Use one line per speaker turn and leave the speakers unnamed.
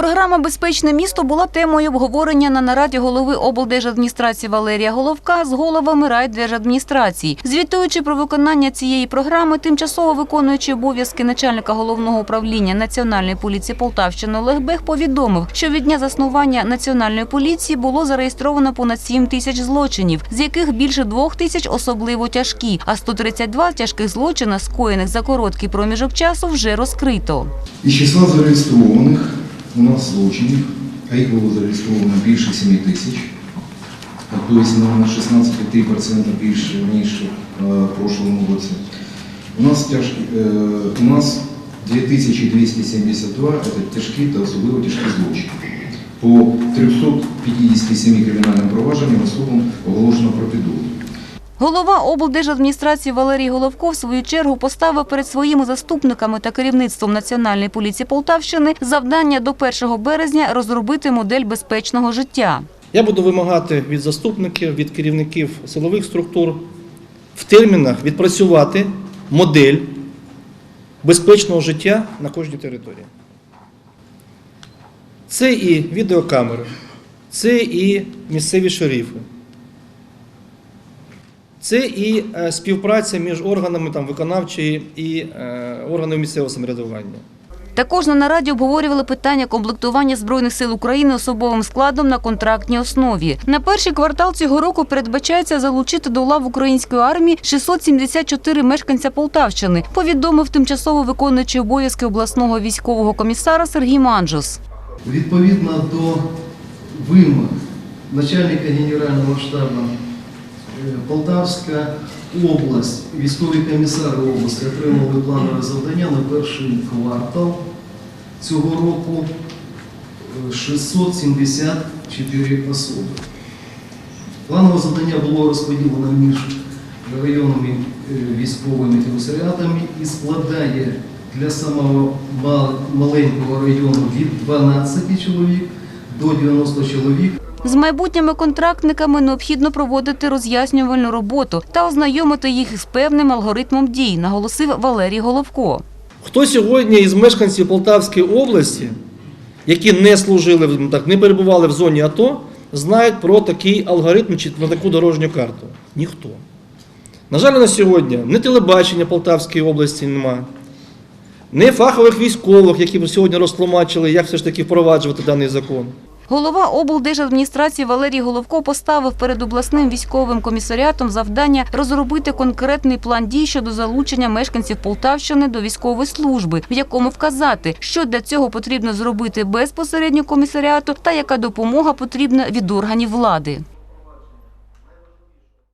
Програма Безпечне місто була темою обговорення на нараді голови облдержадміністрації Валерія Головка з головами райдержадміністрацій. Звітуючи про виконання цієї програми, тимчасово виконуючи обов'язки начальника головного управління Національної поліції Полтавщини Олег Бех повідомив, що від дня заснування Національної поліції було зареєстровано понад 7 тисяч злочинів, з яких більше 2 тисяч особливо тяжкі, а 132 тяжких злочина, скоєних за короткий проміжок часу, вже розкрито.
Із числа зареєстрованих у нас злочинів, а їх було зареєстровано більше 7 тисяч, тобто на 16,3% більше, ніж е, в прошлому році. У нас, тяжкі, е, у нас 2272 – це тяжкі та особливо тяжкі злочини. По 357 кримінальним провадженням особам оголошено про підозру.
Голова облдержадміністрації Валерій Головко в свою чергу поставив перед своїми заступниками та керівництвом Національної поліції Полтавщини завдання до 1 березня розробити модель безпечного життя.
Я буду вимагати від заступників, від керівників силових структур в термінах відпрацювати модель безпечного життя на кожній території. Це і відеокамери, це і місцеві шерифи, це і е, співпраця між органами там, виконавчої і е, органами місцевого самоврядування.
Також на нараді обговорювали питання комплектування збройних сил України особовим складом на контрактній основі. На перший квартал цього року передбачається залучити до лав української армії 674 мешканця Полтавщини. Повідомив тимчасово виконуючий обов'язки обласного військового комісара Сергій Манджус.
Відповідно до вимог начальника Генерального штабу Полтавська область, військові комісари області отримали планове завдання на перший квартал цього року е, 674 особи. Планове завдання було розподілено між районними е, військовими комісаріатами і складає для самого маленького району від 12 чоловік до 90 чоловік.
З майбутніми контрактниками необхідно проводити роз'яснювальну роботу та ознайомити їх з певним алгоритмом дій, наголосив Валерій Головко.
Хто сьогодні із мешканців Полтавської області, які не служили, не перебували в зоні АТО, знають про такий алгоритм чи на таку дорожню карту? Ніхто. На жаль, на сьогодні не телебачення Полтавської області немає, не фахових військових, які б сьогодні розтлумачили, як все ж таки впроваджувати даний закон.
Голова облдержадміністрації Валерій Головко поставив перед обласним військовим комісаріатом завдання розробити конкретний план дій щодо залучення мешканців Полтавщини до військової служби, в якому вказати, що для цього потрібно зробити безпосередньо комісаріату та яка допомога потрібна від органів влади.